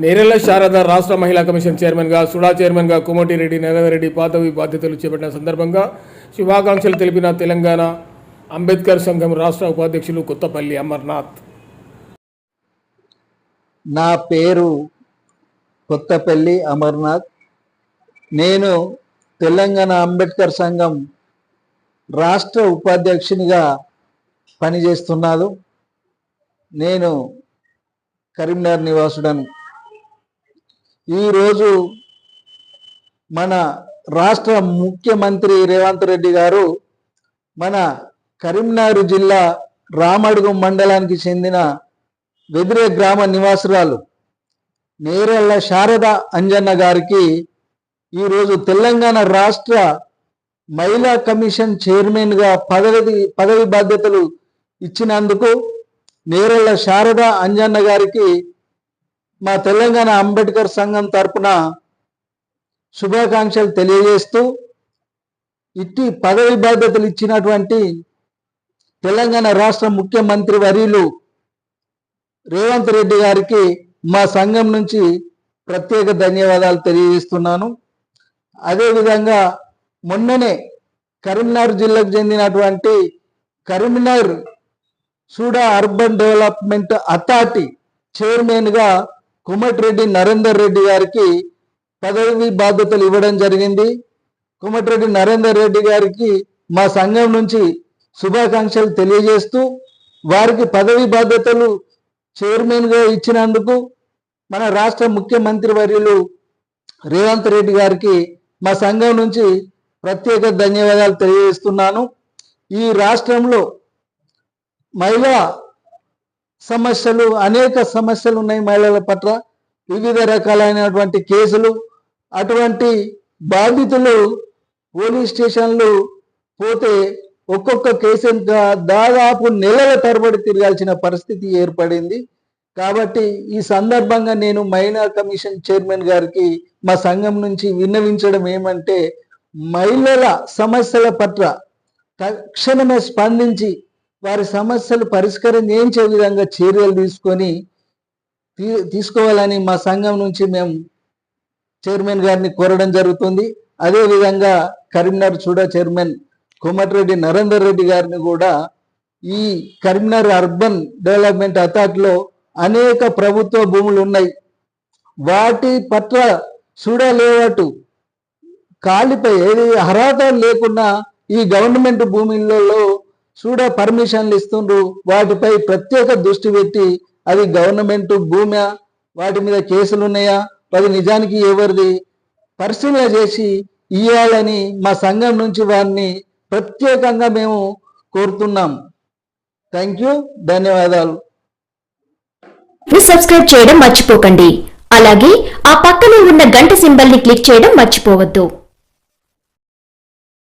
నేరెళ్ళ శారద రాష్ట్ర మహిళా కమిషన్ చైర్మన్గా సుడా చైర్మన్గా కోమటిరెడ్డి నరేందర్ పదవి బాధ్యతలు చేపట్టిన సందర్భంగా శుభాకాంక్షలు తెలిపిన తెలంగాణ అంబేద్కర్ సంఘం రాష్ట్ర ఉపాధ్యక్షులు కొత్తపల్లి అమర్నాథ్. నా పేరు కొత్తపల్లి అమర్నాథ్. నేను తెలంగాణ అంబేద్కర్ సంఘం రాష్ట్ర ఉపాధ్యక్షునిగా పనిచేస్తున్నాను. నేను కరీంనగర్ నివాసుడను. ఈరోజు మన రాష్ట్ర ముఖ్యమంత్రి రేవంత్ రెడ్డి గారు మన కరీంనగర్ జిల్లా రామడుగు మండలానికి చెందిన వెదిరే గ్రామ నివాసురాలు నేరెళ్ళ శారద అంజన్న గారికి ఈరోజు తెలంగాణ రాష్ట్ర మహిళా కమిషన్ చైర్మన్గా పదవి పదవి బాధ్యతలు ఇచ్చినందుకు నేరెళ్ళ శారద అంజన్న గారికి మా తెలంగాణ అంబేద్కర్ సంఘం తరపున శుభాకాంక్షలు తెలియజేస్తూ ఇట్టి పదవి బాధ్యతలు ఇచ్చినటువంటి తెలంగాణ రాష్ట్ర ముఖ్యమంత్రి వర్యులు రేవంత్ రెడ్డి గారికి మా సంఘం నుంచి ప్రత్యేక ధన్యవాదాలు తెలియజేస్తున్నాను. అదేవిధంగా మొన్ననే కరీంనగర్ జిల్లాకు చెందినటువంటి Karimnagar SUDA urban development authority చైర్మన్గా కుమటిరెడ్డి నరేందర్ రెడ్డి గారికి పదవి బాధ్యతలు ఇవ్వడం జరిగింది. కుమటిరెడ్డి నరేందర్ రెడ్డి గారికి మా సంఘం నుంచి శుభాకాంక్షలు తెలియజేస్తూ వారికి పదవి బాధ్యతలు చైర్మన్గా ఇచ్చినందుకు మన రాష్ట్ర ముఖ్యమంత్రి వర్యులు రేవంత్ రెడ్డి గారికి మా సంఘం నుంచి ప్రత్యేక ధన్యవాదాలు తెలియజేస్తున్నాను. ఈ రాష్ట్రంలో మహిళా సమస్యలు అనేక సమస్యలు ఉన్నాయి మహిళల పట్ల. వివిధ రకాలైనటువంటి కేసులు అటువంటి బాధితులు పోలీస్ స్టేషన్లు పోతే ఒక్కొక్క కేసు దాదాపు నెలల తరబడి తిరగాల్సిన పరిస్థితి ఏర్పడింది. కాబట్టి ఈ సందర్భంగా నేను మహిళా కమిషన్ చైర్మన్ గారికి మా సంఘం నుంచి విన్నవించడం ఏమంటే మహిళల సమస్యల పట్ల తక్షణమే స్పందించి వారి సమస్యలు పరిష్కరించే విధంగా చర్యలు తీసుకొని తీ- తీసుకోవాలని మా సంఘం నుంచి మేము చైర్మన్ గారిని కోరడం జరుగుతుంది. అదేవిధంగా కరీంనగర్ చూడ చైర్మన్ కోమటిరెడ్డి నరేందర్ రెడ్డి గారిని కూడా ఈ కరీంనగర్ అర్బన్ డెవలప్మెంట్ అథారిటీలో అనేక ప్రభుత్వ భూములు ఉన్నాయి. వాటి పట్ల చూడలేవటు కాలిపై ఏది అర్హత లేకుండా ఈ గవర్నమెంట్ భూములలో సూడో పర్మిషన్లు ఇస్తుండ్రు. వాటిపై ప్రత్యేక దృష్టి పెట్టి అది గవర్నమెంట్ భూమి వాటి మీద కేసులు ఉన్నాయా అది నిజానికి ఎవరిది? పరిశీలన చేసి ఇవ్వాలని మా సంఘం నుంచి వారిని ప్రత్యేకంగా మేము కోరుతున్నాం. థ్యాంక్ యూ ధన్యవాదాలు. సబ్స్క్రైబ్ చేయడం మర్చిపోకండి. అలాగే ఆ పక్కనే ఉన్న గంట సింబల్ని క్లిక్ చేయడం మర్చిపోవద్దు.